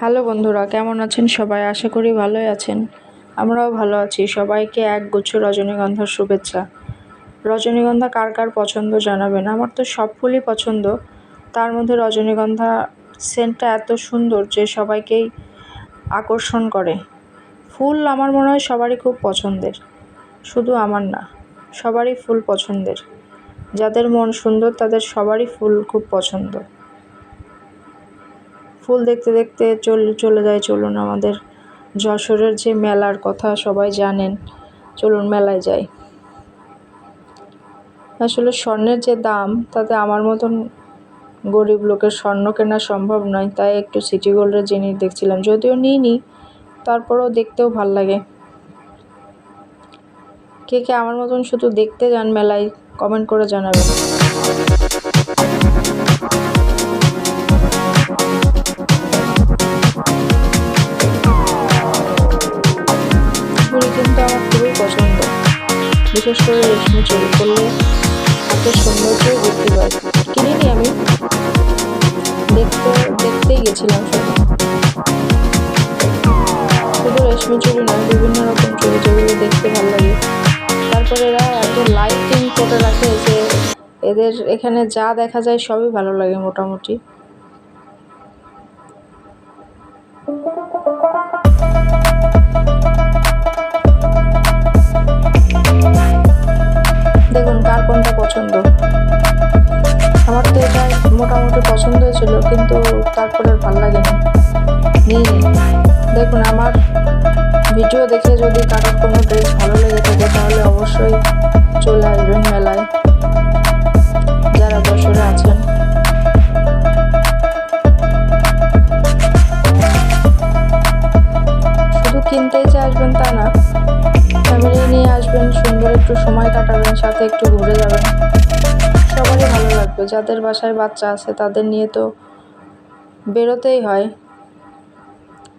Hello বন্ধুরা, কেমন আছেন সবাই? আশা করি ভালোই আছেন। আমরাও ভালো আছি। সবাইকে এক গুচ্ছ রজনীগন্ধার শুভেচ্ছা। রজনীগন্ধা কার কার পছন্দ জানাবেন? আমার তো সব ফুলই পছন্দ। তার মধ্যে রজনীগন্ধা সেন্টটা এত সুন্দর যে সবাইকেই আকর্ষণ করে। ফুল আমার মনে হয় সবারই খুব পছন্দের। শুধু আমার না, সবারই ফুল পছন্দের। যাদের মন সুন্দর, তাদের সবারই ফুল খুব পছন্দ। ফুল দেখতে দেখতে চল, চলে যায়। চলুন আমাদের যশোরের যে মেলার কথা সবাই জানেন, চলুন মেলায় যাই। আসলে স্বর্ণের যে দাম, তাতে আমার মতন গরিব লোকের স্বর্ণ কেনা সম্ভব নয়। তাই একটু সিটি গোল্ডের জিনিস দেখছিলাম। যদিও নিইনি, তারপরেও দেখতেও ভালো লাগে। কে কে আমার মতন শুধু দেখতে যান মেলায়, কমেন্ট করে জানাবেন। বিশেষ করে রেশমি চুড়ি করলে হাতের সৌন্দর্যই বৃদ্ধি পায় কিনিনি আমি দেখতে দেখতেই গেছিলাম শুধু রেশমি চুড়ি নয়, বিভিন্ন রকম চুড়ি যেগুলো দেখতে ভালো লাগে। তারপরে এরা এত লাইটিং করে রাখে যে এদের এখানে যা দেখা যায় সবই ভালো লাগে মোটামুটি। ভালো নিয়ে দেখুন, আমার ভিডিও দেখে যদি কারোর কোনো ড্রেস ভালো লেগে থাকে, তাহলে অবশ্যই চলে আসবেন মেলায়। যারা যশোরে আছেন। শুধু কিনতেই যে আসবেন তা না ফ্যামিলি নিয়ে আসবেন, সুন্দর একটু সময় কাটাবেন, সাথে একটু ঘুরে যাবেন। সবারই ভালো লাগবে। যাদের বাসায় বাচ্চা আছে, তাদের নিয়ে তো বেরোতেই হয়।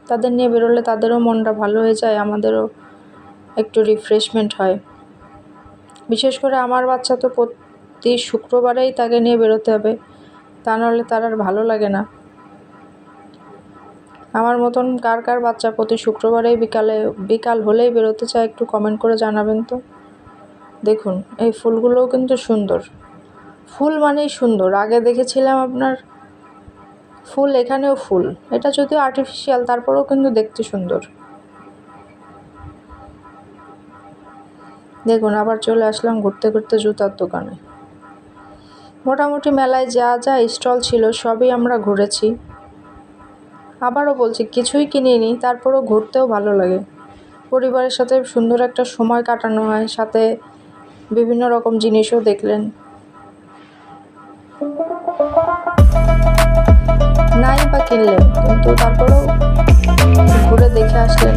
তাদের নিয়ে বেরোলে তাদেরও মনটা ভালো হয়ে যায়, আমাদেরও একটু রিফ্রেশমেন্ট হয়। বিশেষ করে আমার বাচ্চা তো প্রতি শুক্রবারেই তাকে নিয়ে বেরোতে হবে, তা নাহলে তার আর ভালো লাগে না। আমার মতন কার কার বাচ্চা প্রতি শুক্রবারেই বিকালে, বিকাল হলেই বেরোতে চায় একটু কমেন্ট করে জানাবেন তো। দেখুন, এই ফুলগুলোও কিন্তু সুন্দর। ফুল মানেই সুন্দর। আগে দেখেছিলাম আপনার ফুল, এখানেও ফুল। এটা যদিও আর্টিফিশিয়াল তারপরেও কিন্তু দেখতে সুন্দর। দেখুন, আবার চলে আসলাম ঘুরতে ঘুরতে জুতার দোকানে। মোটামুটি মেলায় যা যা স্টল ছিল, সবই আমরা ঘুরেছি। আবারও বলছি, কিছুই কিনিনি তারপরেও ঘুরতেও ভালো লাগে। পরিবারের সাথে সুন্দর একটা সময় কাটানো হয়, সাথে বিভিন্ন রকম জিনিসও দেখলেন। কিনলেন কিন্তু তারপরেও ঘুরে দেখে আসলেন,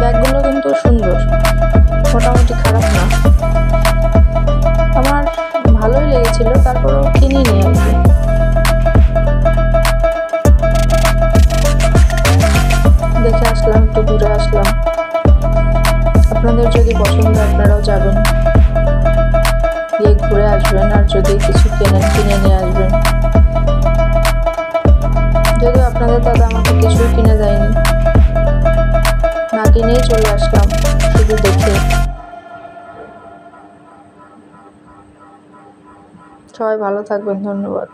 ব্যাগগুলো কিন্তু সুন্দর, মোটামুটি খারাপ না। আমার ভালোই লেগেছিল, তারপরেও কিনিনি আর কি। দেখে আসলাম, একটু ঘুরে আসলাম। আপনাদের যদি পছন্দ, আপনারাও যাবেন। গিয়ে ঘুরে আসবেন, আর যদি কিছু কেনেন, কিনে নিয়ে আসবেন। যদিও আপনাদের দাদা আমাকে কিছুই কিনে দেয়নি। না কিনেই চলে আসলাম, শুধু দেখে। সবাই ভালো থাকবেন, ধন্যবাদ।